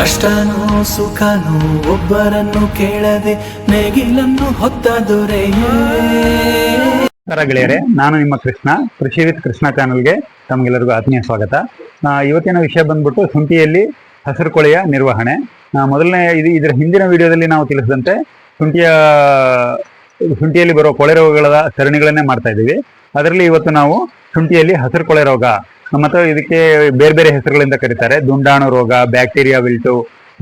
ಕಷ್ಟನೋ ಸುಖನೋ ಒಬ್ಬರನ್ನು ಕೇಳದೆ ನೇಗಿಲನ್ನು ಹೊತ್ತ ದೊರೆಯೇ. ಗೆಳೆಯರೆ, ನಾನು ನಿಮ್ಮ ಕೃಷ್ಣ, ಕೃಷಿ ವಿತ್ ಕೃಷ್ಣ ಚಾನಲ್ಗೆ ತಮಗೆಲ್ಲರಿಗೂ ಆತ್ಮೀಯ ಸ್ವಾಗತ. ಇವತ್ತಿನ ವಿಷಯ ಬಂದ್ಬಿಟ್ಟು ಶುಂಠಿಯಲ್ಲಿ ಹಸಿರು ಕೊಳೆಯ ನಿರ್ವಹಣೆ. ಮೊದಲನೇ ಇದು ಇದರ ಹಿಂದಿನ ವಿಡಿಯೋದಲ್ಲಿ ನಾವು ತಿಳಿಸಿದಂತೆ ಶುಂಠಿಯ, ಶುಂಠಿಯಲ್ಲಿ ಬರುವ ಕೊಳೆ ರೋಗಗಳ ಸರಣಿಗಳನ್ನೇ ಮಾಡ್ತಾ ಇದ್ದೀವಿ. ಅದರಲ್ಲಿ ಇವತ್ತು ನಾವು ಶುಂಠಿಯಲ್ಲಿ ಹಸಿರು ಕೊಳೆ ರೋಗ ಮತ್ತು ಇದಕ್ಕೆ ಬೇರೆ ಬೇರೆ ಹೆಸರುಗಳಿಂದ ಕರೀತಾರೆ. ದುಂಡಾಣು ರೋಗ, ಬ್ಯಾಕ್ಟೀರಿಯಾ ವಿಲ್ಟು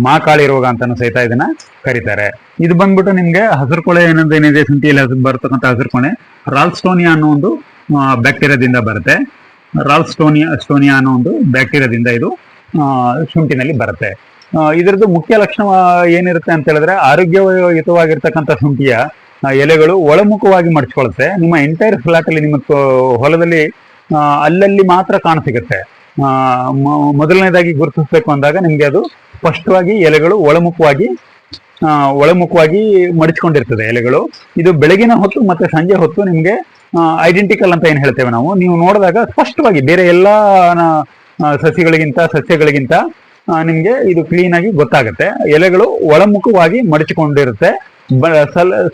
ಮಾಕಾಳಿ ರೋಗ ಅಂತಾನು ಸಹಿತ ಇದನ್ನ ಕರೀತಾರೆ. ಇದು ಬಂದ್ಬಿಟ್ಟು ನಿಮ್ಗೆ ಹಸಿರು ಕೊಳೆ ಏನಂತ ಏನಿದೆ? ಶುಂಠಿಯಲ್ಲಿ ಹಸಿರು ಬರ್ತಕ್ಕಂಥ ಹಸಿರು ಕೊಳೆ ರಾಲ್ಸ್ಟೋನಿಯಾ ಅನ್ನೋ ಒಂದು ಬ್ಯಾಕ್ಟೀರಿಯಾದಿಂದ ಬರುತ್ತೆ. ರಾಲ್ಸ್ಟೋನಿಯಾ ಸ್ಟೋನಿಯಾ ಅನ್ನೋ ಒಂದು ಬ್ಯಾಕ್ಟೀರಿಯಾದಿಂದ ಇದು ಶುಂಠಿನಲ್ಲಿ ಬರುತ್ತೆ. ಇದರದ್ದು ಮುಖ್ಯ ಲಕ್ಷಣ ಏನಿರುತ್ತೆ ಅಂತ ಹೇಳಿದ್ರೆ ಆರೋಗ್ಯಯುತವಾಗಿರ್ತಕ್ಕಂಥ ಶುಂಠಿಯ ಎಲೆಗಳು ಒಳಮುಖವಾಗಿ ಮಡಚ್ಕೊಳ್ಳುತ್ತೆ. ನಿಮ್ಮ ಎಂಟೈರ್ ಫ್ಲಾಟ್ ಅಲ್ಲಿ ನಿಮ್ಮ ಹೊಲದಲ್ಲಿ ಅಲ್ಲಲ್ಲಿ ಮಾತ್ರ ಕಾಣಸಿಗುತ್ತೆ. ಮೊದಲನೇದಾಗಿ ಗುರುತಿಸಬೇಕು ಅಂದಾಗ ನಿಮ್ಗೆ ಅದು ಸ್ಪಷ್ಟವಾಗಿ ಎಲೆಗಳು ಒಳಮುಖವಾಗಿ ಒಳಮುಖವಾಗಿ ಮಡಿಚ್ಕೊಂಡಿರ್ತದೆ ಎಲೆಗಳು. ಇದು ಬೆಳಗಿನ ಹೊತ್ತು ಮತ್ತೆ ಸಂಜೆ ಹೊತ್ತು ನಿಮ್ಗೆ ಐಡೆಂಟಿಕಲ್ ಅಂತ ಏನು ಹೇಳ್ತೇವೆ ನಾವು? ನೀವು ನೋಡಿದಾಗ ಸ್ಪಷ್ಟವಾಗಿ ಬೇರೆ ಎಲ್ಲ ಸಸಿಗಳಿಗಿಂತ, ಸಸ್ಯಗಳಿಗಿಂತ ನಿಮಗೆ ಇದು ಕ್ಲೀನ್ ಆಗಿ ಗೊತ್ತಾಗುತ್ತೆ. ಎಲೆಗಳು ಒಳಮುಖವಾಗಿ ಮಡಚಿಕೊಂಡಿರುತ್ತೆ.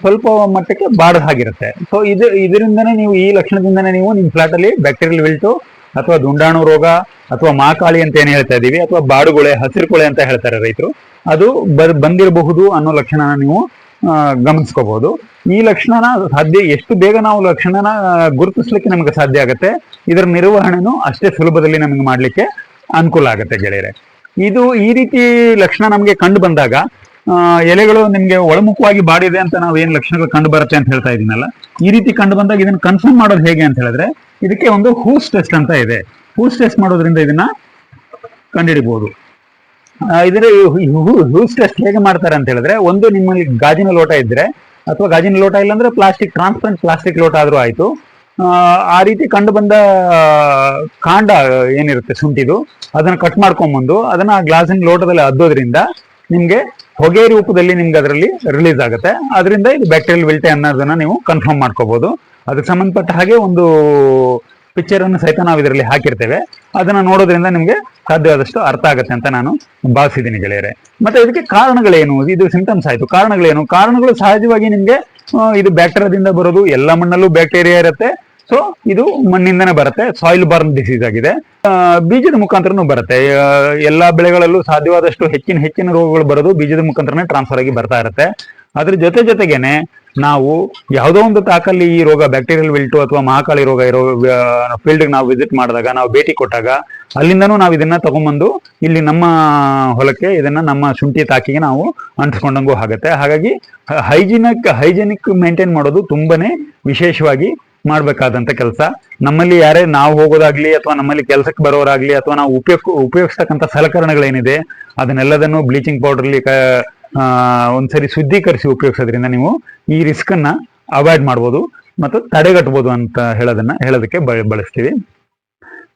ಸ್ವಲ್ಪ ಮಟ್ಟಕ್ಕೆ ಬಾಡದ ಹಾಗಿರುತ್ತೆ. ಸೊ ಇದು ಇದರಿಂದನೇ ನೀವು ಈ ಲಕ್ಷಣದಿಂದನೇ ನೀವು ನಿಮ್ಮ ಫ್ಲಾಟ್ ಅಲ್ಲಿ ಬ್ಯಾಕ್ಟೀರಿಯಲ್ ವಿಲ್ಟು ಅಥವಾ ದುಂಡಾಣು ರೋಗ ಅಥವಾ ಮಾಕಾಳಿ ಅಂತ ಏನ್ ಹೇಳ್ತಾ ಇದೀವಿ, ಅಥವಾ ಬಾಡುಗೊಳೆ ಹಸಿರು ಕೊಳೆ ಅಂತ ಹೇಳ್ತಾರೆ ರೈತರು. ಅದು ಬಂದಿರಬಹುದು ಅನ್ನೋ ಲಕ್ಷಣನ ನೀವು ಗಮನಿಸ್ಕೋಬಹುದು ಈ ಲಕ್ಷಣನ ಸಾಧ್ಯ, ಎಷ್ಟು ಬೇಗ ನಾವು ಲಕ್ಷಣನ ಗುರುತಿಸ್ಲಿಕ್ಕೆ ನಮಗೆ ಸಾಧ್ಯ ಆಗುತ್ತೆ, ಇದರ ನಿರ್ವಹಣೆನೂ ಅಷ್ಟೇ ಸುಲಭದಲ್ಲಿ ನಮಗೆ ಮಾಡ್ಲಿಕ್ಕೆ ಅನುಕೂಲ ಆಗುತ್ತೆ ಗೆಳೆಯರೆ. ಇದು ಈ ರೀತಿ ಲಕ್ಷಣ ನಮಗೆ ಕಂಡು ಬಂದಾಗ ಎಲೆಗಳು ನಿಮ್ಗೆ ಒಳಮುಖವಾಗಿ ಬಾಡಿದೆ ಅಂತ ನಾವು ಏನ್ ಲಕ್ಷಣಗಳು ಕಂಡು ಬರುತ್ತೆ ಅಂತ ಹೇಳ್ತಾ ಇದೀನಲ್ಲ ಈ ರೀತಿ ಕಂಡು ಬಂದಾಗ ಇದನ್ನ ಕನ್ಫರ್ಮ್ ಮಾಡೋದು ಹೇಗೆ ಅಂತ ಹೇಳಿದ್ರೆ ಇದಕ್ಕೆ ಒಂದು ಹೂಸ್ ಟೆಸ್ಟ್ ಅಂತ ಇದೆ. ಹೂಸ್ ಟೆಸ್ಟ್ ಮಾಡೋದ್ರಿಂದ ಇದನ್ನ ಕಂಡುಹಿಡಿಬಹುದು ಇದ್ರೆ ಹೂಸ್ ಟೆಸ್ಟ್ ಹೇಗೆ ಮಾಡ್ತಾರೆ ಅಂತ ಹೇಳಿದ್ರೆ ಒಂದು ನಿಮ್ಮಲ್ಲಿ ಗಾಜಿನ ಲೋಟ ಇದ್ರೆ ಅಥವಾ ಗಾಜಿನ ಲೋಟ ಇಲ್ಲಾಂದ್ರೆ ಪ್ಲಾಸ್ಟಿಕ್ ಟ್ರಾನ್ಸ್ಪರೆಂಟ್ ಪ್ಲಾಸ್ಟಿಕ್ ಲೋಟ ಆದ್ರೂ ಆಯ್ತು. ಆ, ಆ ರೀತಿ ಕಂಡು ಬಂದ ಕಾಂಡ ಏನಿರುತ್ತೆ ಶುಂಠಿದು ಅದನ್ನ ಕಟ್ ಮಾಡ್ಕೊಂಡ್ಬಂದು ಅದನ್ನ ಆ ಗ್ಲಾಸಿನ ಲೋಟದಲ್ಲಿ ಅದ್ದೋದ್ರಿಂದ ನಿಮ್ಗೆ ಹೊಗೆ ರೂಪದಲ್ಲಿ ನಿಮ್ಗೆ ಅದರಲ್ಲಿ ರಿಲೀಸ್ ಆಗುತ್ತೆ. ಅದರಿಂದ ಇದು ಬ್ಯಾಕ್ಟೀರಿಯಲ್ ವಿಲ್ಟೆ ಅನ್ನೋದನ್ನ ನೀವು ಕನ್ಫರ್ಮ್ ಮಾಡ್ಕೋಬಹುದು ಅದಕ್ಕೆ ಸಂಬಂಧಪಟ್ಟ ಹಾಗೆ ಒಂದು ಪಿಕ್ಚರ್ ಅನ್ನು ಸಹಿತ ನಾವು ಇದರಲ್ಲಿ ಹಾಕಿರ್ತೇವೆ. ಅದನ್ನ ನೋಡೋದ್ರಿಂದ ನಿಮ್ಗೆ ಸಾಧ್ಯವಾದಷ್ಟು ಅರ್ಥ ಆಗುತ್ತೆ ಅಂತ ನಾನು ಭಾವಿಸಿದ್ದೀನಿ ಗೆಳೆಯರೆ. ಮತ್ತೆ ಇದಕ್ಕೆ ಕಾರಣಗಳೇನು? ಇದು ಸಿಂಟಮ್ಸ್ ಆಯ್ತು. ಕಾರಣಗಳೇನು? ಕಾರಣಗಳು ಸಹಜವಾಗಿ ನಿಮ್ಗೆ ಇದು ಬ್ಯಾಕ್ಟೀರಿಯಾದಿಂದ ಬರೋದು. ಎಲ್ಲ ಮಣ್ಣಲ್ಲೂ ಬ್ಯಾಕ್ಟೀರಿಯಾ ಇರುತ್ತೆ. ಸೊ ಇದು ಮಣ್ಣಿಂದನೇ ಬರುತ್ತೆ. ಸಾಯಿಲ್ ಬರ್ನ್ ಡಿಸೀಸ್ ಆಗಿದೆ. ಬೀಜದ ಮುಖಾಂತರನೂ ಬರುತ್ತೆ. ಎಲ್ಲಾ ಬೆಳೆಗಳಲ್ಲೂ ಸಾಧ್ಯವಾದಷ್ಟು ಹೆಚ್ಚಿನ ಹೆಚ್ಚಿನ ರೋಗಗಳು ಬರೋದು ಬೀಜದ ಮುಖಾಂತರನೇ ಟ್ರಾನ್ಸ್ಫರ್ ಆಗಿ ಬರ್ತಾ ಇರುತ್ತೆ. ಅದ್ರ ಜೊತೆ ಜೊತೆಗೇನೆ ನಾವು ಯಾವುದೋ ಒಂದು ತಾಕಲ್ಲಿ ಈ ರೋಗ ಬ್ಯಾಕ್ಟೀರಿಯಲ್ ವಿಲ್ಟು ಅಥವಾ ಮಹಾಕಾಳಿ ರೋಗ ಇರೋ ಫೀಲ್ಡ್ ನಾವು ವಿಸಿಟ್ ಮಾಡಿದಾಗ, ನಾವು ಭೇಟಿ ಕೊಟ್ಟಾಗ ಅಲ್ಲಿಂದನೂ ನಾವು ಇದನ್ನ ತಗೊಂಬಂದು ಇಲ್ಲಿ ನಮ್ಮ ಹೊಲಕ್ಕೆ, ಇದನ್ನ ನಮ್ಮ ಶುಂಠಿ ತಾಕಿಗೆ ನಾವು ಅಂಟಿಸ್ಕೊಂಡಂಗೂ ಆಗುತ್ತೆ. ಹಾಗಾಗಿ ಹೈಜಿನಿಕ್ ಹೈಜಿನಿಕ್ ಮೇಂಟೈನ್ ಮಾಡೋದು ತುಂಬಾನೇ ವಿಶೇಷವಾಗಿ ಮಾಡ್ಬೇಕಾದಂತ ಕೆಲಸ. ನಮ್ಮಲ್ಲಿ ಯಾರೇ ನಾವು ಹೋಗೋದಾಗ್ಲಿ ಅಥವಾ ನಮ್ಮಲ್ಲಿ ಕೆಲಸಕ್ಕೆ ಬರೋರಾಗ್ಲಿ ಅಥವಾ ನಾವು ಉಪಯೋಗ ಉಪಯೋಗಿಸ್ತಕ್ಕಂತ ಸಲಕರಣೆಗಳೇನಿದೆ, ಅದನ್ನೆಲ್ಲದನ್ನು ಬ್ಲೀಚಿಂಗ್ ಪೌಡರ್ಲಿ ಒಂದ್ಸರಿ ಶುದ್ಧೀಕರಿಸಿ ಉಪಯೋಗಿಸೋದ್ರಿಂದ ನೀವು ಈ ರಿಸ್ಕ್ ಅನ್ನ ಅವಾಯ್ಡ್ ಮಾಡ್ಬೋದು ಮತ್ತು ತಡೆಗಟ್ಬೋದು ಅಂತ ಹೇಳೋದನ್ನ, ಹೇಳೋದಕ್ಕೆ ಬಳಸ್ತೀವಿ.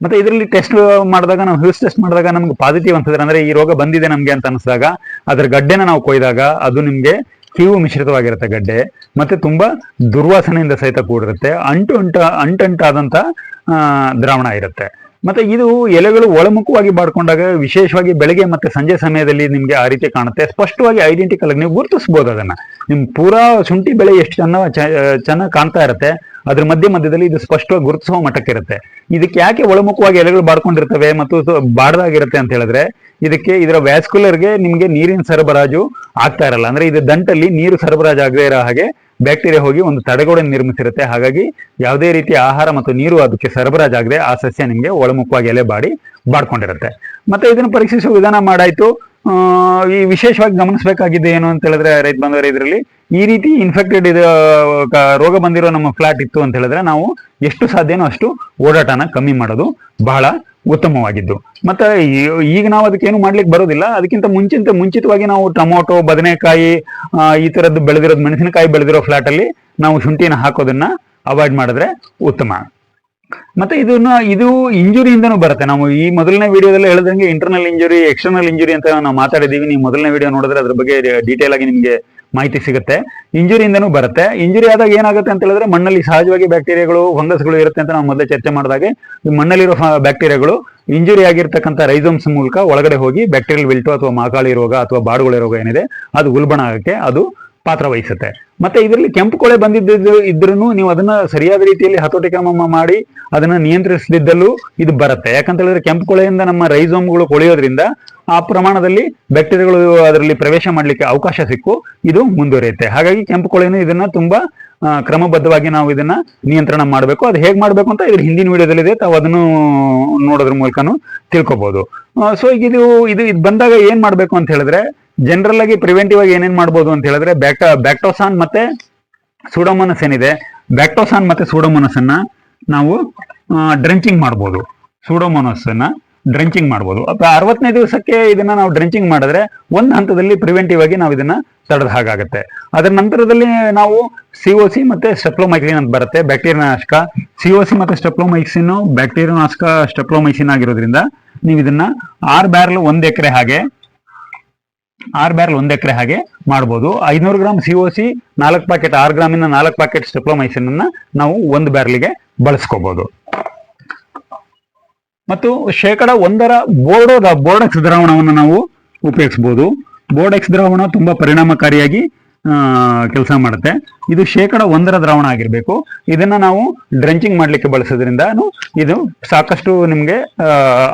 ಮತ್ತೆ ಇದರಲ್ಲಿ ಟೆಸ್ಟ್ ಮಾಡಿದಾಗ ನಾವು ಹ್ಯೂಸ್ ಟೆಸ್ಟ್ ಮಾಡಿದಾಗ ನಮ್ಗೆ ಪಾಸಿಟಿವ್ ಅನ್ಸಿದ್ರೆ ಅಂದ್ರೆ ಈ ರೋಗ ಬಂದಿದೆ ನಮ್ಗೆ ಅಂತ ಅನಿಸಿದಾಗ, ಅದ್ರ ಗಡ್ಡೆನ ನಾವು ಕೊಯ್ದಾಗ ಅದು ನಿಮ್ಗೆ ಕೀವು ಮಿಶ್ರಿತವಾಗಿರುತ್ತೆ ಗಡ್ಡೆ ಮತ್ತೆ ತುಂಬಾ ದುರ್ವಾಸನೆಯಿಂದ ಸಹಿತ ಕೂಡಿರುತ್ತೆ ಅಂಟು ಅಂಟ ಅಂಟಂಟಾದಂತ ಆ, ದ್ರಾವಣ ಇರುತ್ತೆ. ಮತ್ತೆ ಇದು ಎಲೆಗಳು ಒಳಮುಖವಾಗಿ ಬಾಡ್ಕೊಂಡಾಗ ವಿಶೇಷವಾಗಿ ಬೆಳಗ್ಗೆ ಮತ್ತೆ ಸಂಜೆ ಸಮಯದಲ್ಲಿ ನಿಮ್ಗೆ ಆ ರೀತಿ ಕಾಣುತ್ತೆ. ಸ್ಪಷ್ಟವಾಗಿ ಐಡೆಂಟಿಕಲ್ ಆಗಿ ನೀವು ಗುರುತಿಸಬಹುದು ಅದನ್ನ. ನಿಮ್ ಪೂರಾ ಶುಂಠಿ ಬೆಳೆ ಎಷ್ಟು ಚೆನ್ನಾಗಿ ಚೆನ್ನಾಗಿ ಕಾಣ್ತಾ ಇರುತ್ತೆ, ಅದ್ರ ಮಧ್ಯ ಮಧ್ಯದಲ್ಲಿ ಇದು ಸ್ಪಷ್ಟವಾಗಿ ಗುರುತಿಸುವ ಮಟ್ಟಕ್ಕೆ ಇರುತ್ತೆ ಇದಕ್ಕೆ ಯಾಕೆ ಒಳಮುಖವಾಗಿ ಎಲೆಗಳು ಬಾಡ್ಕೊಂಡಿರ್ತವೆ ಮತ್ತು ಬಾಡ್ದಾಗಿರುತ್ತೆ ಅಂತ ಹೇಳಿದ್ರೆ, ಇದಕ್ಕೆ ಇದರ ವ್ಯಾಸ್ಕುಲರ್ಗೆ ನಿಮ್ಗೆ ನೀರಿನ ಸರಬರಾಜು ಆಗ್ತಾ ಇರಲ್ಲ. ಅಂದ್ರೆ ಇದು ದಂಟಲ್ಲಿ ನೀರು ಸರಬರಾಜು ಆಗದೆ ಇರೋ ಹಾಗೆ ಬ್ಯಾಕ್ಟೀರಿಯಾ ಹೋಗಿ ಒಂದು ತಡೆಗೋಡೆ ನಿರ್ಮಿಸಿರುತ್ತೆ. ಹಾಗಾಗಿ ಯಾವುದೇ ರೀತಿಯ ಆಹಾರ ಮತ್ತು ನೀರು ಅದಕ್ಕೆ ಸರಬರಾಜಾಗದೆ ಆ ಸಸ್ಯ ನಿಮಗೆ ಒಳಮುಖವಾಗಿ ಎಲೆ ಬಾಡಿ ಬಾಡ್ಕೊಂಡಿರುತ್ತೆ. ಮತ್ತೆ ಇದನ್ನು ಪರೀಕ್ಷಿಸುವ ವಿಧಾನ ಮಾಡಾಯ್ತು. ಈ ವಿಶೇಷವಾಗಿ ಗಮನಿಸಬೇಕಾಗಿದೆ ಏನು ಅಂತ ಹೇಳಿದ್ರೆ ರೈತ ಬಂದವರ ಇದರಲ್ಲಿ ಈ ರೀತಿ ಇನ್ಫೆಕ್ಟೆಡ್ ಇದು ರೋಗ ಬಂದಿರೋ ನಮ್ಮ ಫ್ಲಾಟ್ ಇತ್ತು ಅಂತ ಹೇಳಿದ್ರೆ ನಾವು ಎಷ್ಟು ಸಾಧ್ಯನೋ ಅಷ್ಟು ಓಡಾಟನ ಕಮ್ಮಿ ಮಾಡೋದು ಬಹಳ ಉತ್ತಮವಾಗಿದ್ದು. ಮತ್ತೆ ಈಗ ನಾವು ಅದಕ್ಕೇನು ಮಾಡ್ಲಿಕ್ಕೆ ಬರೋದಿಲ್ಲ. ಅದಕ್ಕಿಂತ ಮುಂಚಿಂತ, ಮುಂಚಿತವಾಗಿ ನಾವು ಟೊಮೊಟೊ, ಬದನೆಕಾಯಿ ಈ ತರದ್ದು ಬೆಳೆದಿರೋದು ಮೆಣಸಿನಕಾಯಿ ಬೆಳೆದಿರೋ ಫ್ಲಾಟ್ ಅಲ್ಲಿ ನಾವು ಶುಂಠಿನ ಹಾಕೋದನ್ನ ಅವಾಯ್ಡ್ ಮಾಡಿದ್ರೆ ಉತ್ತಮ. ಮತ್ತೆ ಇದನ್ನ ಇದು ಇಂಜುರಿಯಿಂದನೂ ಬರುತ್ತೆ. ನಾವು ಈ ಮೊದಲನೇ ವಿಡಿಯೋದಲ್ಲಿ ಹೇಳಿದಂಗೆ ಇಂಟರ್ನಲ್ ಇಂಜುರಿ ಎಕ್ಸ್ಟರ್ನಲ್ ಇಂಜುರಿ ಅಂತ ನಾವು ಮಾತಾಡಿದೀವಿ. ನೀವು ಮೊದಲನೇ ವಿಡಿಯೋ ನೋಡಿದ್ರೆ ಅದ್ರ ಬಗ್ಗೆ ಡೀಟೇಲ್ ಆಗಿ ನಿಮಗೆ ಮಾಹಿತಿ ಸಿಗುತ್ತೆ. ಇಂಜುರಿಯಿಂದನೂ ಬರುತ್ತೆ. ಇಂಜುರಿ ಆದಾಗ ಏನಾಗುತ್ತೆ ಅಂತ ಹೇಳಿದ್ರೆ ಮಣ್ಣಲ್ಲಿ ಸಹಜವಾಗಿ ಬ್ಯಾಕ್ಟೀರಿಯಾಗಳು ಫಂಗಸ್ಗಳು ಇರುತ್ತೆ ಅಂತ ನಾವು ಮೊದಲೇ ಚರ್ಚೆ ಮಾಡಿದಾಗೆ. ಮಣ್ಣಲ್ಲಿರೋ ಬ್ಯಾಕ್ಟೀರಿಯಾಗಳು ಇಂಜುರಿ ಆಗಿರ್ತಕ್ಕಂಥ ರೈಸೋಮ್ಸ್ ಮೂಲಕ ಒಳಗಡೆ ಹೋಗಿ ಬ್ಯಾಕ್ಟೀರಿಯಲ್ ವಿಲ್ಟು ಅಥವಾ ಮಾಕಾಳಿ ರೋಗ ಅಥವಾ ಬಾಡುಗಳ ರೋಗ ಏನಿದೆ, ಅದು ಉಲ್ಬಣ ಆಗಕ್ಕೆ ಅದು ಪಾತ್ರ ವಹಿಸುತ್ತೆ. ಮತ್ತೆ ಇದರಲ್ಲಿ ಕೆಂಪು ಕೊಳೆ ಬಂದಿದ್ದು ಇದ್ರೂ ನೀವು ಅದನ್ನ ಸರಿಯಾದ ರೀತಿಯಲ್ಲಿ ಹತೋಟಿ ಕ್ರಮ ಮಾಡಿ ಅದನ್ನ ನಿಯಂತ್ರಿಸದಿದ್ದಲ್ಲೂ ಇದು ಬರುತ್ತೆ. ಯಾಕಂತ ಹೇಳಿದ್ರೆ ಕೆಂಪು ಕೊಳೆಯಿಂದ ನಮ್ಮ ರೈಸೋಮ್ಗಳು ಕೊಳೆಯೋದ್ರಿಂದ ಆ ಪ್ರಮಾಣದಲ್ಲಿ ಬ್ಯಾಕ್ಟೀರಿಯಾಗಳು ಅದರಲ್ಲಿ ಪ್ರವೇಶ ಮಾಡಲಿಕ್ಕೆ ಅವಕಾಶ ಸಿಕ್ಕು, ಇದು ಮುಂದುವರಿಯುತ್ತೆ. ಹಾಗಾಗಿ ಕೆಂಪು ಕೊಳೆನು ಇದನ್ನ ತುಂಬಾ ಕ್ರಮಬದ್ಧವಾಗಿ ನಾವು ಇದನ್ನ ನಿಯಂತ್ರಣ ಮಾಡಬೇಕು. ಅದು ಹೇಗೆ ಮಾಡಬೇಕು ಅಂತ ಇದ್ರ ಹಿಂದಿನ ವಿಡಿಯೋದಲ್ಲಿದೆ ತಾವು ಅದನ್ನು ನೋಡೋದ್ರ ಮೂಲಕನು ತಿಳ್ಕೊಬಹುದು ಸೊ ಈಗ ಇದು ಇದು ಬಂದಾಗ ಏನ್ ಮಾಡ್ಬೇಕು ಅಂತ ಹೇಳಿದ್ರೆ ಜನರಲ್ ಆಗಿ ಪ್ರಿವೆಂಟಿವ್ ಆಗಿ ಏನೇನ್ ಮಾಡ್ಬೋದು ಅಂತ ಹೇಳಿದ್ರೆ, ಬ್ಯಾಕ್ಟ, ಬ್ಯಾಕ್ಟೋಸಾನ್ ಮತ್ತೆ ಸೂಡೋಮೋನಸ್ ಏನಿದೆ? ಬ್ಯಾಕ್ಟೋಸಾನ್ ಮತ್ತೆ ಸೂಡೋಮೋನಸ್ ಅನ್ನ ನಾವು ಡ್ರೆಂಚಿಂಗ್ ಮಾಡ್ಬೋದು. ಸೂಡೋಮೋನಸ್ ಅನ್ನ ಡ್ರೆಂಚಿಂಗ್ ಮಾಡ್ಬೋದು ಅರವತ್ತನೇ ದಿವಸಕ್ಕೆ ಇದನ್ನ ನಾವು ಡ್ರೆಂಚಿಂಗ್ ಮಾಡಿದ್ರೆ ಒಂದು ಹಂತದಲ್ಲಿ ಪ್ರಿವೆಂಟಿವ್ ಆಗಿ ನಾವು ಇದನ್ನ ತಡೆದ ಹಾಗಾಗುತ್ತೆ. ಅದರ ನಂತರದಲ್ಲಿ ನಾವು ಸಿ ಒ ಸಿ ಮತ್ತೆ ಸ್ಟೆಪ್ಲೋಮೈಕ್ಸಿನ್ ಅಂತ ಬರುತ್ತೆ. ಬ್ಯಾಕ್ಟೀರಿಯಾ ನಾಶಕ ಸಿ ಒ ಸಿ ಮತ್ತೆ ಸ್ಟೆಪ್ಲೋಮೈಕ್ಸಿನ್ ಬ್ಯಾಕ್ಟೀರಿಯಾ ನಾಶಕ ಸ್ಟೆಪ್ಲೋಮೈಸಿನ್ ಆಗಿರೋದ್ರಿಂದ ನೀವು ಇದನ್ನ ಆರ್ ಬ್ಯಾರಲ್ ಒಂದ್ ಎಕರೆ ಹಾಗೆ ಆರ್ ಬ್ಯಾರಲ್ ಒಂದ್ ಎಕರೆ ಹಾಗೆ ಮಾಡಬಹುದು ಐನೂರು ಗ್ರಾಮ್ ಸಿ ಒ ಸಿ ನಾಲ್ಕು ಪ್ಯಾಕೆಟ್ ಆರು ಗ್ರಾಮಿನ ನಾಲ್ಕು ಪ್ಯಾಕೆಟ್ ಸ್ಟೆಪ್ಲೋಮೈಸಿನ್ ಅನ್ನ ನಾವು ಒಂದು ಬ್ಯಾರಲ್ಗೆ ಬಳಸ್ಕೋಬಹುದು ಮತ್ತು ಶೇಕಡ ಒಂದರ ಬೋರ್ಡೋ ಬೋರ್ಡೆಕ್ಸ್ ದ್ರಾವಣವನ್ನು ನಾವು ಉಪಯೋಗಿಸಬಹುದು ಬೋರ್ಡೆಕ್ಸ್ ದ್ರಾವಣ ತುಂಬಾ ಪರಿಣಾಮಕಾರಿಯಾಗಿ ಕೆಲಸ ಮಾಡುತ್ತೆ. ಇದು ಶೇಕಡ ಒಂದರ ದ್ರಾವಣ ಆಗಿರಬೇಕು. ಇದನ್ನ ನಾವು ಡ್ರೆಂಚಿಂಗ್ ಮಾಡ್ಲಿಕ್ಕೆ ಬಳಸೋದ್ರಿಂದ ಇದು ಸಾಕಷ್ಟು ನಿಮಗೆ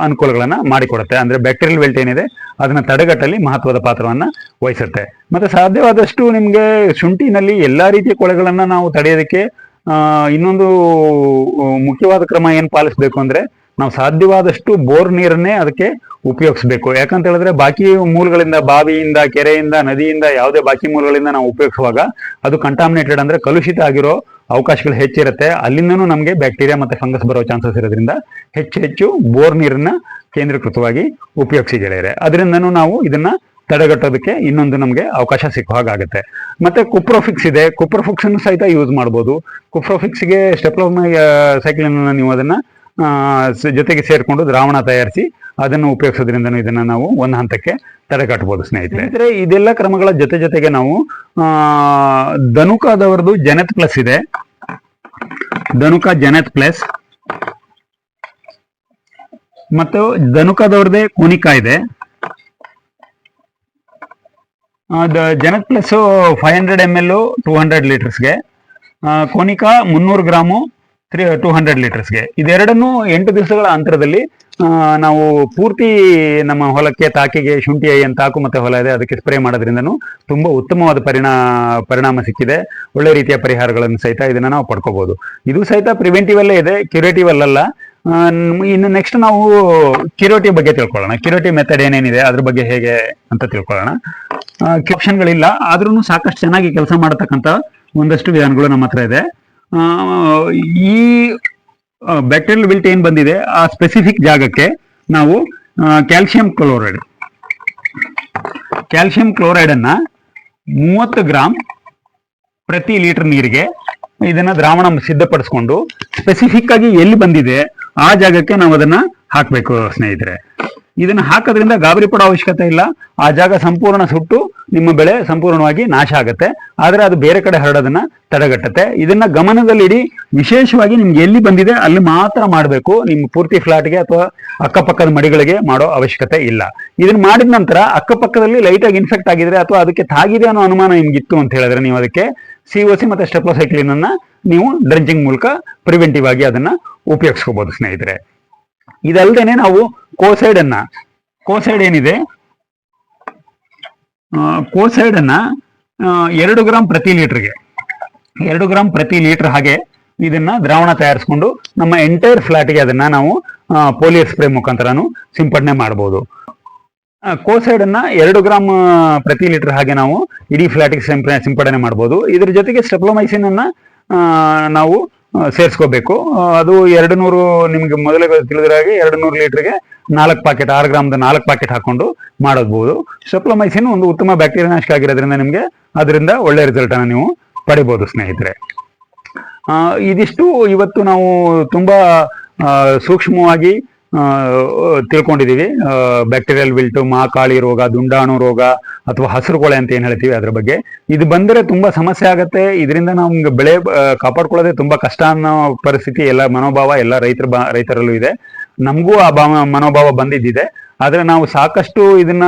ಅನುಕೂಲಗಳನ್ನ ಮಾಡಿಕೊಡುತ್ತೆ. ಅಂದ್ರೆ ಬ್ಯಾಕ್ಟೀರಿಯಲ್ ವೆಲ್ಟ್ ಏನಿದೆ, ಅದನ್ನ ತಡೆಗಟ್ಟಲಿ ಮಹತ್ವದ ಪಾತ್ರವನ್ನ ವಹಿಸುತ್ತೆ. ಮತ್ತೆ ಸಾಧ್ಯವಾದಷ್ಟು ನಿಮಗೆ ಶುಂಠಿನಲ್ಲಿ ಎಲ್ಲಾ ರೀತಿಯ ಕೊಳೆಗಳನ್ನ ನಾವು ತಡೆಯೋದಕ್ಕೆ ಇನ್ನೊಂದು ಮುಖ್ಯವಾದ ಕ್ರಮ ಏನು ಪಾಲಿಸಬೇಕು ಅಂದ್ರೆ ನಾವು ಸಾಧ್ಯವಾದಷ್ಟು ಬೋರ್ ನೀರನ್ನೇ ಅದಕ್ಕೆ ಉಪಯೋಗಿಸ್ಬೇಕು. ಯಾಕಂತ ಹೇಳಿದ್ರೆ ಬಾಕಿ ಮೂಲಗಳಿಂದ, ಬಾವಿಯಿಂದ, ಕೆರೆಯಿಂದ, ನದಿಯಿಂದ ಯಾವುದೇ ಬಾಕಿ ಮೂಲಗಳಿಂದ ನಾವು ಉಪಯೋಗಿಸುವಾಗ ಅದು ಕಂಟಾಮಿನೇಟೆಡ್ ಅಂದ್ರೆ ಕಲುಷಿತ ಆಗಿರೋ ಅವಕಾಶಗಳು ಹೆಚ್ಚಿರುತ್ತೆ. ಅಲ್ಲಿಂದನೂ ನಮಗೆ ಬ್ಯಾಕ್ಟೀರಿಯಾ ಮತ್ತೆ ಫಂಗಸ್ ಬರೋ ಚಾನ್ಸಸ್ ಇರೋದ್ರಿಂದ ಹೆಚ್ಚು ಹೆಚ್ಚು ಬೋರ್ ನೀರನ್ನ ಕೇಂದ್ರೀಕೃತವಾಗಿ ಉಪಯೋಗಿಸಿ ಗೆಳೆಯರೆ. ಅದರಿಂದನೂ ನಾವು ಇದನ್ನ ತಡೆಗಟ್ಟೋದಕ್ಕೆ ಇನ್ನೊಂದು ನಮಗೆ ಅವಕಾಶ ಸಿಕ್ಕೋ ಹಾಗಾಗುತ್ತೆ ಮತ್ತೆ ಕುಪ್ರೋಫಿಕ್ಸ್ ಇದೆ. ಕುಪ್ರೋಫಿಕ್ಸ್ ಸಹಿತ ಯೂಸ್ ಮಾಡ್ಬೋದು. ಕುಪ್ರೋಫಿಕ್ಸ್ಗೆ ಸ್ಟೆಪ್ಲೋಮ್ ಸೈಕ್ಲಿನ್ ನೀವು ಅದನ್ನ ಜೊತೆಗೆ ಸೇರಿಕೊಂಡು ದ್ರಾವಣ ತಯಾರಿಸಿ ಅದನ್ನು ಉಪಯೋಗಿಸೋದ್ರಿಂದ ಇದನ್ನ ನಾವು ಒಂದು ಹಂತಕ್ಕೆ ತಡೆಗಟ್ಟಬಹುದು ಸ್ನೇಹಿತರೆ. ಇದೆಲ್ಲ ಕ್ರಮಗಳ ಜೊತೆ ಜೊತೆಗೆ ನಾವು ಧನುಕಾದವರದು ಜನತ್ ಪ್ಲಸ್ ಇದೆ. Dhanuka Zanet plus. ಮತ್ತು ಧನುಕದವ್ರದ್ದೇ ಕೋನಿಕಾ ಇದೆ. Zanet plus five hundred M L two hundred ಲೀಟರ್ಸ್ಗೆ ಕೋನಿಕಾ ಮುನ್ನೂರು ಗ್ರಾಮು ತ್ರೀ ಟೂ ಹಂಡ್ರೆಡ್ ಲೀಟರ್ಸ್ಗೆ ಇದೆರಡನ್ನು ಎಂಟು ದಿವಸಗಳ ಅಂತರದಲ್ಲಿ ನಾವು ಪೂರ್ತಿ ನಮ್ಮ ಹೊಲಕ್ಕೆ ತಾಕಿಗೆ ಶುಂಠಿ ಏನು ತಾಕು ಮತ್ತೆ ಹೊಲ ಇದೆ, ಅದಕ್ಕೆ ಸ್ಪ್ರೇ ಮಾಡೋದ್ರಿಂದನೂ ತುಂಬಾ ಉತ್ತಮವಾದ ಪರಿಣಾ, ಪರಿಣಾಮ ಸಿಕ್ಕಿದೆ. ಒಳ್ಳೆ ರೀತಿಯ ಪರಿಹಾರಗಳನ್ನು ಸಹಿತ ಇದನ್ನ ನಾವು ಪಡ್ಕೋಬಹುದು ಇದು ಸಹಿತ ಪ್ರಿವೆಂಟಿವ್ ಅಲ್ಲೇ ಇದೆ ಕ್ಯೂರೇಟಿವ್ ಅಲ್ಲಲ್ಲ. ಇನ್ನು ನೆಕ್ಸ್ಟ್ ನಾವು ಕಿರೋಟಿ ಬಗ್ಗೆ ತಿಳ್ಕೊಳ್ಳೋಣ. ಕಿರೋಟಿ ಮೆಥಡ್ ಏನೇನಿದೆ, ಅದ್ರ ಬಗ್ಗೆ ಹೇಗೆ ಅಂತ ತಿಳ್ಕೊಳ್ಳೋಣ. ಆಪ್ಷನ್ಗಳಿಲ್ಲ ಆದ್ರೂ ಸಾಕಷ್ಟು ಚೆನ್ನಾಗಿ ಕೆಲಸ ಮಾಡತಕ್ಕಂಥ ಒಂದಷ್ಟು ವಿಧಾನಗಳು ನಮ್ಮ ಹತ್ರ ಇದೆ. ಈ ಬ್ಯಾಕ್ಟೀರಿಯಲ್ ವಿಲ್ಟ್ ಏನ್ ಬಂದಿದೆ? ಆ ಸ್ಪೆಸಿಫಿಕ್ ಜಾಗಕ್ಕೆ ನಾವು ಕ್ಯಾಲ್ಸಿಯಂ ಕ್ಲೋರೈಡ್ ಕ್ಯಾಲ್ಸಿಯಂ ಕ್ಲೋರೈಡ್ ಅನ್ನ ಮೂವತ್ತು ಗ್ರಾಮ್ ಪ್ರತಿ ಲೀಟರ್ ನೀರಿಗೆ ಇದನ್ನ ದ್ರಾವಣ ಸಿದ್ಧಪಡಿಸ್ಕೊಂಡು ಸ್ಪೆಸಿಫಿಕ್ ಆಗಿ ಎಲ್ಲಿ ಬಂದಿದೆ? ಆ ಜಾಗಕ್ಕೆ ನಾವು ಅದನ್ನ ಹಾಕಬೇಕು ಸ್ನೇಹಿತರೆ. ಇದನ್ನ ಹಾಕೋದ್ರಿಂದ ಗಾಬರಿ ಪಡೋ ಅವಶ್ಯಕತೆ ಇಲ್ಲ. ಆ ಜಾಗ ಸಂಪೂರ್ಣ ಸುಟ್ಟು, ನಿಮ್ಮ ಬೆಳೆ ಸಂಪೂರ್ಣವಾಗಿ ನಾಶ ಆಗುತ್ತೆ. ಆದ್ರೆ ಅದು ಬೇರೆ ಕಡೆ ಹರಡೋದನ್ನ ತಡೆಗಟ್ಟುತ್ತೆ. ಇದನ್ನ ಗಮನದಲ್ಲಿಡಿ, ವಿಶೇಷವಾಗಿ ನಿಮ್ಗೆ ಎಲ್ಲಿ ಬಂದಿದೆ ಅಲ್ಲಿ ಮಾತ್ರ ಮಾಡಬೇಕು. ನಿಮ್ಮ ಪೂರ್ತಿ ಫ್ಲಾಟ್ಗೆ ಅಥವಾ ಅಕ್ಕಪಕ್ಕದ ಮಡಿಗಳಿಗೆ ಮಾಡೋ ಅವಶ್ಯಕತೆ ಇಲ್ಲ. ಇದನ್ನ ಮಾಡಿದ ನಂತರ ಅಕ್ಕಪಕ್ಕದಲ್ಲಿ ಲೈಟ್ ಆಗಿ ಇನ್ಫೆಕ್ಟ್ ಆಗಿದ್ರೆ ಅಥವಾ ಅದಕ್ಕೆ ತಾಗಿದೆ ಅನ್ನೋ ಅನುಮಾನ ನಿಮ್ಗಿತ್ತು ಅಂತ ಹೇಳಿದ್ರೆ ನೀವು ಅದಕ್ಕೆ ಸಿ ಒ ಸಿ ಮತ್ತೆ ಸ್ಟೆಪ್ಲೋಸೈಕ್ಲಿನ್ ಅನ್ನ ನೀವು ಡ್ರೆಂಚಿಂಗ್ ಮೂಲಕ ಪ್ರಿವೆಂಟಿವ್ ಆಗಿ ಅದನ್ನ ಉಪಯೋಗಿಸ್ಕೋಬಹುದು ಸ್ನೇಹಿತರೆ. ಇದಲ್ದೇನೆ ನಾವು ಕೋಸೈಡ್ ಅನ್ನ ಕೋಸೈಡ್ ಏನಿದೆ? ಕೋಸೈಡ್ ಅನ್ನ ಎರಡು ಗ್ರಾಮ್ ಪ್ರತಿ ಲೀಟರ್ಗೆ. ಎರಡು ಗ್ರಾಮ್ ಪ್ರತಿ ಲೀಟರ್ ಹಾಗೆ ಇದನ್ನ ದ್ರಾವಣ ತಯಾರಿಸ್ಕೊಂಡು ನಮ್ಮ ಎಂಟೈರ್ ಫ್ಲಾಟ್ಗೆ ಅದನ್ನ ನಾವು ಪೋಲಿಯೋ ಸ್ಪ್ರೇ ಮುಖಾಂತರನು ಸಿಂಪಡಣೆ ಮಾಡಬಹುದು ಕೋಸೈಡ್ ಅನ್ನ ಎರಡು ಗ್ರಾಮ್ ಪ್ರತಿ ಲೀಟರ್ ಹಾಗೆ ನಾವು ಇಡೀ ಫ್ಲಾಟಿಗೆ ಸಿಂಪಡಣೆ ಮಾಡಬಹುದು ಇದ್ರ ಜೊತೆಗೆ ಸ್ಟೆಪ್ಲೋಮೈಸಿನ್ ಅನ್ನ ನಾವು ಸೇರಿಸ್ಕೋಬೇಕು. ಅದು ಎರಡು ನೂರು ನಿಮ್ಗೆ ಮೊದಲೇ ತಿಳಿದಿರೋ ಹಾಗೆ ಎರಡು ನೂರು ಲೀಟರ್ಗೆ ನಾಲ್ಕು ಪ್ಯಾಕೆಟ್ ಆರು ಗ್ರಾಮ್ದ ನಾಲ್ಕು ಪ್ಯಾಕೆಟ್ ಹಾಕೊಂಡು ಮಾಡಬಹುದು ಸಪ್ಲಮೈಸಿನ್ ಒಂದು ಉತ್ತಮ ಬ್ಯಾಕ್ಟೀರಿಯಾ ನಾಶಕ ಆಗಿರೋದ್ರಿಂದ ನಿಮಗೆ ಅದರಿಂದ ಒಳ್ಳೆ ರಿಸಲ್ಟ್ ಅನ್ನ ನೀವು ಪಡಿಬಹುದು ಸ್ನೇಹಿತರೆ. ಇದಿಷ್ಟು ಇವತ್ತು ನಾವು ತುಂಬಾ ಸೂಕ್ಷ್ಮವಾಗಿ ಆ, ತಿಳ್ಕೊಂಡಿದೀವಿ. ಬ್ಯಾಕ್ಟೀರಿಯಲ್ ವಿಲ್ಟು ಮಾಕಾಳಿ ರೋಗ ದುಂಡಾಣು ರೋಗ ಅಥವಾ ಹಸಿರು ಕೊಳೆ ಅಂತ ಏನ್ ಹೇಳ್ತೀವಿ ಅದ್ರ ಬಗ್ಗೆ. ಇದು ಬಂದರೆ ತುಂಬಾ ಸಮಸ್ಯೆ ಆಗತ್ತೆ. ಇದರಿಂದ ನಮ್ಗೆ ಬೆಳೆ ಕಾಪಾಡ್ಕೊಳ್ಳೋದೇ ತುಂಬಾ ಕಷ್ಟ ಅನ್ನೋ ಪರಿಸ್ಥಿತಿ ಎಲ್ಲ ಮನೋಭಾವ ಎಲ್ಲ ರೈತರ ರೈತರಲ್ಲೂ ಇದೆ. ನಮಗೂ ಆ ಭಾವ ಮನೋಭಾವ ಬಂದಿದ್ದಿದೆ. ಆದ್ರೆ ನಾವು ಸಾಕಷ್ಟು ಇದನ್ನ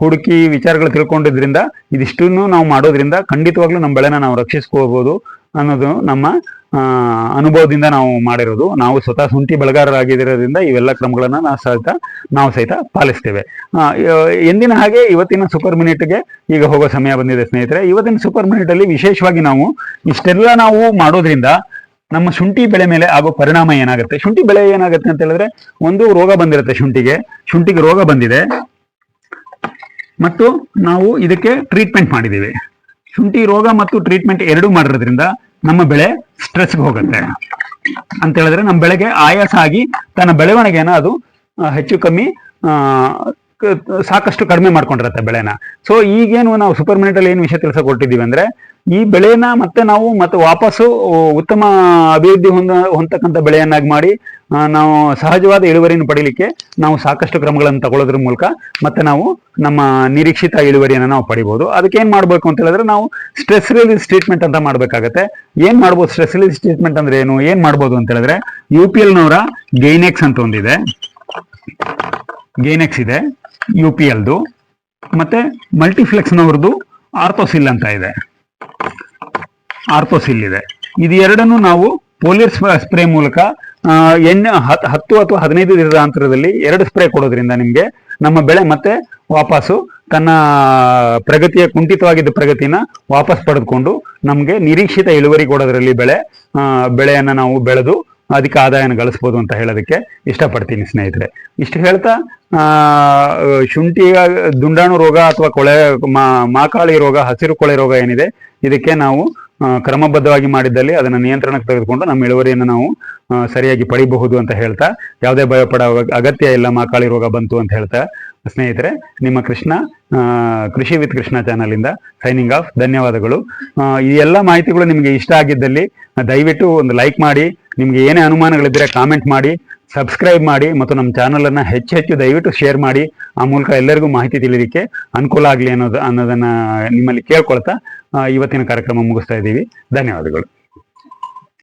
ಹುಡುಕಿ ವಿಚಾರಗಳು ತಿಳ್ಕೊಂಡಿದ್ರಿಂದ ಇದಿಷ್ಟನ್ನು ನಾವು ಮಾಡೋದ್ರಿಂದ ಖಂಡಿತವಾಗ್ಲೂ ನಮ್ಮ ಬೆಳೆನ ನಾವು ರಕ್ಷಿಸ್ಕೋಬಹುದು ಅನ್ನೋದು ನಮ್ಮ ಅನುಭವದಿಂದ ನಾವು ಮಾಡಿರೋದು. ನಾವು ಸ್ವತಃ ಶುಂಠಿ ಬೆಳೆಗಾರರಾಗಿರೋದ್ರಿಂದ ಇವೆಲ್ಲ ಕ್ರಮಗಳನ್ನ ನಾವು ಸಹಿತ ನಾವು ಸಹಿತ ಪಾಲಿಸ್ತೇವೆ. ಎಂದಿನ ಹಾಗೆ ಇವತ್ತಿನ ಸೂಪರ್ ಮಿನಿಟ್ಗೆ ಈಗ ಹೋಗೋ ಸಮಯ ಬಂದಿದೆ ಸ್ನೇಹಿತರೆ. ಇವತ್ತಿನ ಸೂಪರ್ ಮಿನಿಟ್ ಅಲ್ಲಿ ವಿಶೇಷವಾಗಿ ನಾವು ಇಷ್ಟೆಲ್ಲ ನಾವು ಮಾಡೋದ್ರಿಂದ ನಮ್ಮ ಶುಂಠಿ ಬೆಳೆ ಮೇಲೆ ಆಗೋ ಪರಿಣಾಮ ಏನಾಗುತ್ತೆ? ಶುಂಠಿ ಬೆಳೆ ಏನಾಗುತ್ತೆ ಅಂತ ಹೇಳಿದ್ರೆ ಒಂದು ರೋಗ ಬಂದಿರುತ್ತೆ ಶುಂಠಿಗೆ. ಶುಂಠಿಗೆ ರೋಗ ಬಂದಿದೆ. ಮತ್ತು ನಾವು ಇದಕ್ಕೆ ಟ್ರೀಟ್ಮೆಂಟ್ ಮಾಡಿದ್ದೀವಿ. ಶುಂಠಿ ರೋಗ ಮತ್ತು ಟ್ರೀಟ್ಮೆಂಟ್ ಎರಡೂ ಮಾಡಿರೋದ್ರಿಂದ ನಮ್ಮ ಬೆಳೆ ಸ್ಟ್ರೆಸ್ಗೆ ಹೋಗುತ್ತೆ. ಅಂತ ಹೇಳಿದ್ರೆ ನಮ್ಮ ಬೆಳೆಗೆ ಆಯಾಸ ಆಗಿ ತನ್ನ ಬೆಳವಣಿಗೆನ ಅದು ಹೆಚ್ಚು ಕಮ್ಮಿ ಸಾಕಷ್ಟು ಕಡಿಮೆ ಮಾಡ್ಕೊಂಡಿರುತ್ತೆ ಬೆಳೆನ. ಸೊ ಈಗೇನು ನಾವು ಸೂಪರ್ ಮಿನಿಟಲ್ಲಿ ಏನು ವಿಷಯ ತಿಳಿಸ ಕೊಟ್ಟಿದ್ದೀವಿ ಅಂದ್ರೆ, ಈ ಬೆಳೆನ ಮತ್ತೆ ನಾವು ಮತ್ತೆ ವಾಪಸ್ಸು ಉತ್ತಮ ಅಭಿವೃದ್ಧಿ ಹೊಂದ, ಹೊಂದತಕ್ಕಂಥ ಬೆಳೆಯನ್ನಾಗಿ ಮಾಡಿ ನಾವು ಸಹಜವಾದ ಇಳುವರಿಯನ್ನು ಪಡೀಲಿಕ್ಕೆ ನಾವು ಸಾಕಷ್ಟು ಕ್ರಮಗಳನ್ನು ತಗೊಳ್ಳೋದ್ರ ಮೂಲಕ ಮತ್ತೆ ನಾವು ನಮ್ಮ ನಿರೀಕ್ಷಿತ ಇಳುವರಿಯನ್ನು ನಾವು ಪಡಿಬಹುದು ಅದಕ್ಕೆ ಏನು ಮಾಡಬೇಕು ಅಂತ ಹೇಳಿದ್ರೆ, ನಾವು ಸ್ಟ್ರೆಸ್ ರಿಲೀಸ್ ಟ್ರೀಟ್ಮೆಂಟ್ ಅಂತ ಮಾಡ್ಬೇಕಾಗತ್ತೆ. ಏನು ಮಾಡ್ಬೋದು ಸ್ಟ್ರೆಸ್ ರಿಲೀಸ್ ಟ್ರೀಟ್ಮೆಂಟ್ ಅಂದ್ರೆ ಏನು ಏನು ಮಾಡ್ಬೋದು ಅಂತ ಹೇಳಿದ್ರೆ ಯು ಪಿ ಎಲ್ ನವರ ಗೈನೆಕ್ಸ್ ಅಂತ ಒಂದಿದೆ. ಗೈನೆಕ್ಸ್ ಇದೆ ಯು ಪಿ ಎಲ್ದು ಮತ್ತೆ ಮಲ್ಟಿಫ್ಲೆಕ್ಸ್ನವ್ರದ್ದು ಆರ್ಥೋಸಿಲ್ ಅಂತ ಇದೆ. ಆರ್ಥೋಸಿಲ್ ಇದೆ. ಇದು ಎರಡನ್ನು ನಾವು ಪೋಲಿಯರ್ ಸ್ಪ್ರೇ ಮೂಲಕ ಎಣ್ಣೆ ಹತ್- ಹತ್ತು ಅಥವಾ ಹದಿನೈದು ದಿನದ ಅಂತರದಲ್ಲಿ ಎರಡು ಸ್ಪ್ರೇ ಕೊಡೋದ್ರಿಂದ ನಿಮಗೆ ನಮ್ಮ ಬೆಳೆ ಮತ್ತೆ ವಾಪಸ್ಸು ತನ್ನ ಪ್ರಗತಿಯ, ಕುಂಠಿತವಾಗಿದ್ದ ಪ್ರಗತಿನ ವಾಪಸ್ ಪಡೆದುಕೊಂಡು ನಮಗೆ ನಿರೀಕ್ಷಿತ ಇಳುವರಿ ಕೊಡೋದ್ರಲ್ಲಿ ಬೆಳೆ ಬೆಳೆಯನ್ನ ನಾವು ಬೆಳೆದು ಅಧಿಕ ಆದಾಯನ ಗಳಿಸ್ಬೋದು ಅಂತ ಹೇಳೋದಕ್ಕೆ ಇಷ್ಟಪಡ್ತೀನಿ ಸ್ನೇಹಿತರೆ. ಇಷ್ಟು ಹೇಳ್ತಾ ಶುಂಠಿ, ದುಂಡಾಣು ರೋಗ ಅಥವಾ ಕೊಳೆ ಮಾಕಾಳಿ ರೋಗ, ಹಸಿರು ಕೊಳೆ ರೋಗ ಏನಿದೆ, ಇದಕ್ಕೆ ನಾವು ಕ್ರಮಬದ್ಧವಾಗಿ ಮಾಡಿದ್ದಲ್ಲಿ ಅದನ್ನು ನಿಯಂತ್ರಣಕ್ಕೆ ತೆಗೆದುಕೊಂಡು ನಮ್ಮ ಇಳುವರಿಯನ್ನು ನಾವು ಸರಿಯಾಗಿ ಪಡಿಬಹುದು ಅಂತ ಹೇಳ್ತಾ, ಯಾವುದೇ ಭಯಪಡೋ ಅಗತ್ಯ ಇಲ್ಲ ಮಾಕಾಳಿ ರೋಗ ಬಂತು ಅಂತ ಹೇಳ್ತಾ, ಸ್ನೇಹಿತರೆ, ನಿಮ್ಮ ಕೃಷ್ಣ ಕೃಷಿ ವಿತ್ ಕೃಷ್ಣ ಚಾನಲ್ ಇಂದ ಸೈನಿಂಗ್ ಆಫ್ ಧನ್ಯವಾದಗಳು. ಈ ಎಲ್ಲ ಮಾಹಿತಿಗಳು ನಿಮಗೆ ಇಷ್ಟ ಆಗಿದ್ದಲ್ಲಿ, ದಯವಿಟ್ಟು ಒಂದು ಲೈಕ್ ಮಾಡಿ, ನಿಮ್ಗೆ ಏನೇ ಅನುಮಾನಗಳಿದ್ದರೆ ಕಾಮೆಂಟ್ ಮಾಡಿ ಸಬ್ಸ್ಕ್ರೈಬ್ ಮಾಡಿ ಮತ್ತು ನಮ್ಮ ಚಾನಲನ್ನು ಹೆಚ್ಚು ಹೆಚ್ಚು ದಯವಿಟ್ಟು ಶೇರ್ ಮಾಡಿ. ಆ ಮೂಲಕ ಎಲ್ಲರಿಗೂ ಮಾಹಿತಿ ತಿಳಿಲಿಕ್ಕೆ ಅನುಕೂಲ ಆಗಲಿ ಅನ್ನೋದು ಅನ್ನೋದನ್ನ ನಿಮ್ಮಲ್ಲಿ ಕೇಳ್ಕೊಳ್ತಾ ಇವತ್ತಿನ ಕಾರ್ಯಕ್ರಮ ಮುಗಿಸ್ತಾ ಇದ್ದೀವಿ. ಧನ್ಯವಾದಗಳು.